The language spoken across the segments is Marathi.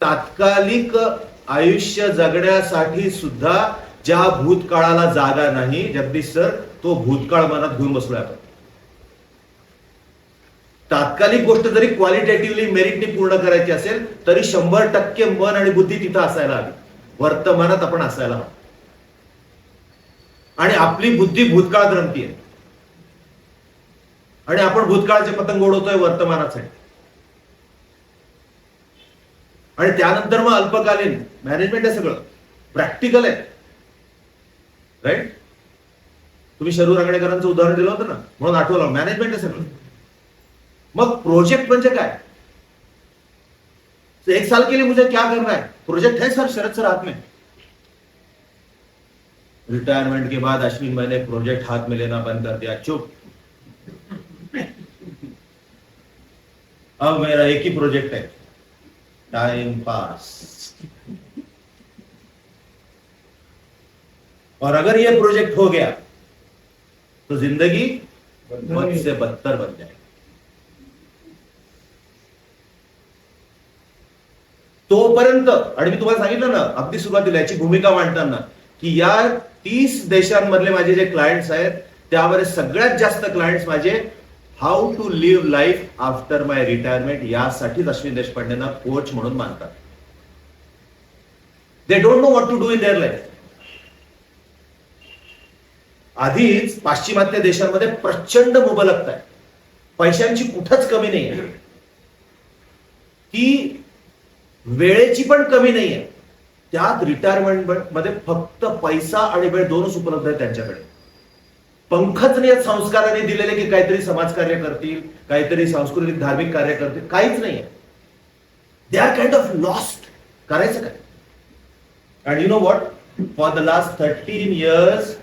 तात्कालिक आयुष्य जगण्यासाठी सुद्धा ज्या भूतकाळाला जागा नाही जगदीश सर तो भूतकाळ मनात घेऊन बसलोय आपण. तात्कालिक गोष्ट जरी क्वालिटेटिव्हली मेरिटने पूर्ण करायची असेल तरी शंभर टक्के मन आणि बुद्धी तिथं असायला हवी. वर्तमानात आपण असायला हवं. आणि आपली बुद्धी भूतकाळात रमतीये. आणि आपण भूतकाळाचे पतंग ओढवतोय वर्तमानासाठी आणि त्यानंतर मग अल्पकालीन मॅनेजमेंट आहे सगळं. प्रॅक्टिकल आहे. राईट तुम्ही शरू रांगणेकरांचं उदाहरण दिलं होतं ना? म्हणून आठवलं. मॅनेजमेंट आहे सगळं. मग प्रोजेक्ट म्हणजे काय? तो एक साल के लिए मुझे क्या करना है? प्रोजेक्ट है सर? शरद सर हाथ में. रिटायरमेंट के बाद अश्विन मैंने प्रोजेक्ट हाथ में लेना बंद कर दिया. चुप. अब मेरा एक ही प्रोजेक्ट है. टाइम पास और अगर ये प्रोजेक्ट हो गया तो जिंदगी बद से बदतर बन जाएगी तोपर्यंत आणि मी तुम्हाला सांगितलं ना अगदी सुरुवातीला याची भूमिका मांडताना की या तीस देशांमधले माझे जे क्लायंट्स आहेत त्यामध्ये सगळ्यात जास्त क्लायंट्स माझे how to live life after my retirement यासाठीच अश्विन देशपांडेंना कोच म्हणून मानतात. They don't know what to do in their life आधीच पाश्चिमात्य देशांमध्ये प्रचंड मुबलकता आहे. पैशांची कुठंच कमी नाही आहे. ती वेळेची पण कमी नाही आहे. त्यात रिटायरमेंटमध्ये फक्त पैसा आणि वेळ दोनच उपलब्ध आहे त्यांच्याकडे. पंखच नाही संस्काराने दिलेले की काहीतरी समाजकार्य करतील काहीतरी सांस्कृतिक धार्मिक कार्य करतील काहीच नाही आहे they are kind of lost करायचं काय? आणि you know what for the last thirteen years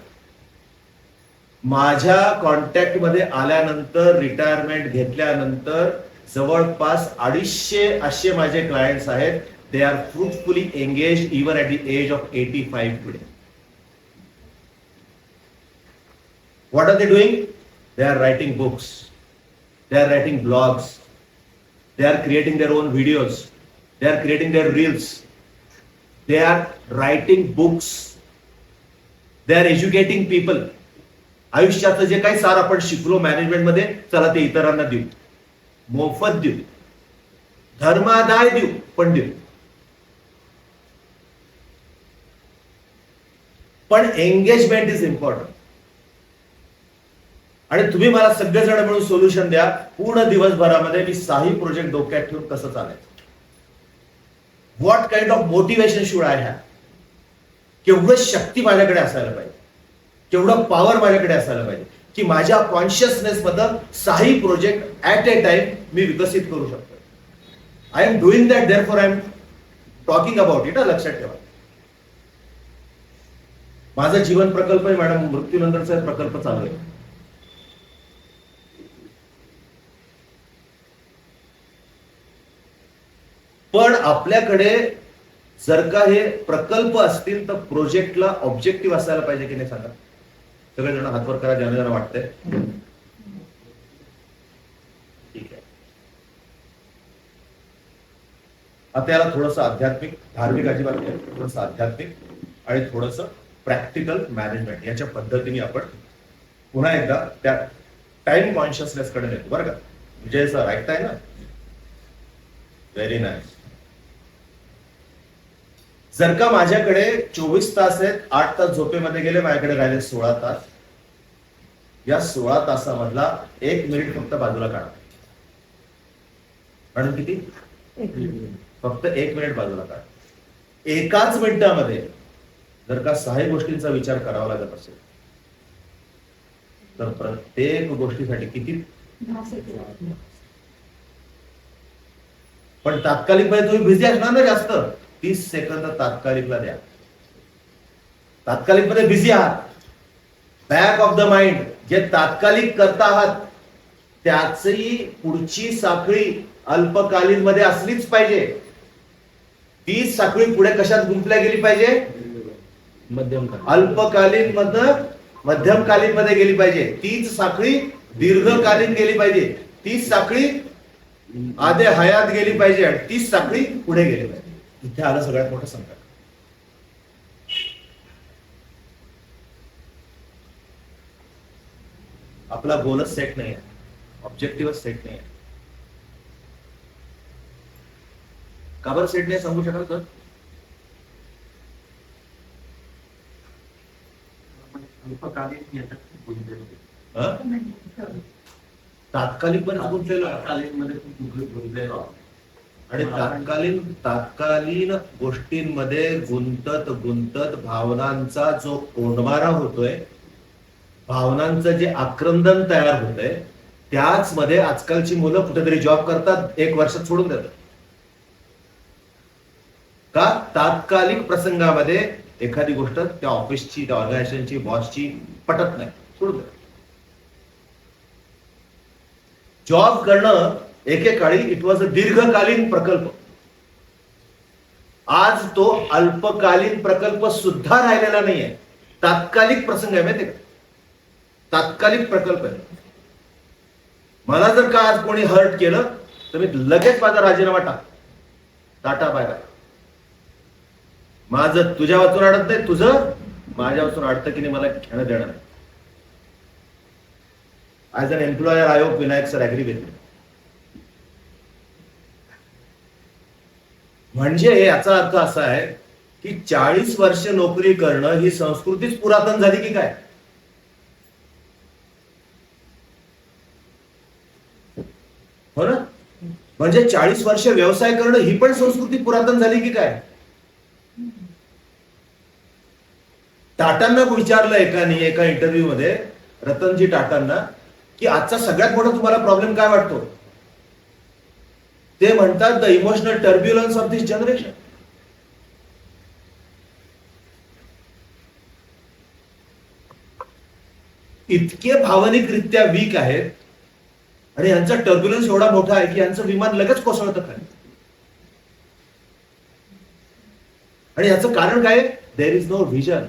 माझ्या कॉन्टॅक्टमध्ये आल्यानंतर रिटायरमेंट घेतल्यानंतर जवळपास अडीचशे असे माझे क्लायंट्स आहेत. They are fruitfully engage even at the age of eighty five today What are they doing? They are writing books. They are writing blogs. They are creating their own videos. They are creating their reels. They are writing books. They are educating people. आयुष्याचं जे काही सार आपण शिकलो मॅनेजमेंटमध्ये चला ते इतरांना देऊ मोफत देऊ धर्मादाय देऊ पण देऊ पण एंगेजमेंट इज इम्पॉर्टंट आणि तुम्ही मला सगळेजण मिळून सोल्युशन द्या. पूर्ण दिवसभरामध्ये मी साही प्रोजेक्ट डोक्यात ठेवून कसं चालायचं what kind of motivation should I have केवढं शक्ती माझ्याकडे असायला पाहिजे. केवढं पॉवर माझ्याकडे असायला पाहिजे. की माझ्या कॉन्शियसनेस मधलं साही प्रोजेक्ट ऍट ए टाइम मी विकसित करू शकतो I am doing that therefore I am talking about it लक्षात ठेवा. माझा जीवन प्रकल्प आहे मॅडम. मृत्यूनंतरचा प्रकल्प चालू आहे. पण आपल्याकडे जर का हे प्रकल्प असतील तर प्रोजेक्टला ऑब्जेक्टिव्ह असायला पाहिजे की नाही सांगा? सगळेजण हातवर करा ज्यांना ज्यांना वाटतंय. ठीक आहे. आता याला थोडस आध्यात्मिक धार्मिक अजिबात थोडस आध्यात्मिक आणि थोडस प्रॅक्टिकल मॅनेजमेंट याच्या पद्धतीने आपण पुन्हा एकदा त्या टाइम कॉन्शियसनेस कडे नेतो. बरं का? विजय सर ऐकताय ना? व्हेरी नाईस जर का माझ्याकडे चोवीस तास आहेत आठ तास झोपेमध्ये गेले माझ्याकडे राहिले सोळा तास. या सोळा तासामधला एक मिनिट फक्त बाजूला काढा. म्हणून किती? फक्त एक मिनिट बाजूला काढा. एकाच मिनिटामध्ये जर का सहा गोष्टींचा विचार करावा लागत असेल तर प्रत्येक गोष्टीसाठी किती? पण तात्कालिक तुम्ही बिझी असणार ना जास्त. तीस सेकंद तात्कालिकला द्या. तात्कालिकमध्ये बिझी आहात. बॅक ऑफ द माइंड जे तात्कालिक करता आहात त्याची पुढची साखळी अल्पकालीन मध्ये असलीच पाहिजे. ती साखळी पुढे कशात गुंफल्या गेली पाहिजे? मध्यम अल्पकालीन मधनं मध्यमकालीन मध्ये गेली पाहिजे. तीच साखळी दीर्घकालीन गेली पाहिजे. तीच साखळी आधे हयात गेली पाहिजे आणि तीच साखळी पुढे गेली पाहिजे. इथे आलं सगळ्यात मोठं संकट. आपला गोलच सेट नाही आहे ऑब्जेक्टिव्हच सेट नाही आहे का बरं सेट नाही सांगू शकाल तर तात्कालिक पण गुंतलेलो तात्कालिकमध्ये गुंतलेलो आणि तात्कालीन तात्कालीन गोष्टींमध्ये गुंतत गुंतत भावनांचा जो कोंडमारा होतोय भावनांचं जे आक्रंदन तयार होतंय त्याच मध्ये आजकालची मुलं कुठेतरी जॉब करतात एक वर्षात सोडून देतात. का? तात्कालिक प्रसंगामध्ये एखादी गोष्ट त्या ऑफिसची त्या ऑर्गनायझेशनची बॉसची पटत नाही सोडून देतात. जॉब करणं एकेकाळी इट वॉज अ दीर्घकालीन प्रकल्प. आज तो अल्पकालीन प्रकल्प सुद्धा राहिलेला नाहीये. तात्कालिक प्रसंग आहे माहिती का? तात्कालिक प्रकल्प आहे. मला जर का आज कोणी हर्ट केलं तर मी लगेच माझा राजीनामा टाक. टाटा बाय बाय माझं तुझ्या वाचून अडत नाही तुझं माझ्या वाचून अडतं की नाही मला घेणं देणं नाही. As an employer I hope Vinayak sir agree with म्हणजे याचा अर्थ असा आहे की चाळीस वर्ष नोकरी करणं ही संस्कृतीच पुरातन झाली की काय? हो ना? म्हणजे चाळीस वर्ष व्यवसाय करणं ही पण संस्कृती पुरातन झाली की काय? टाटांना विचारलं एकाने एका इंटरव्ह्यू मध्ये रतनजी टाटांना की आजचा सगळ्यात मोठा तुम्हाला प्रॉब्लेम काय वाटतो? ते म्हणतात the emotional turbulence of this generation इतके भावनिकरित्या वीक आहेत. आणि यांचा टर्ब्युलन्स एवढा मोठा आहे की यांचं विमान लगेच कोसळतं खाली. आणि याचं कारण काय? There is no vision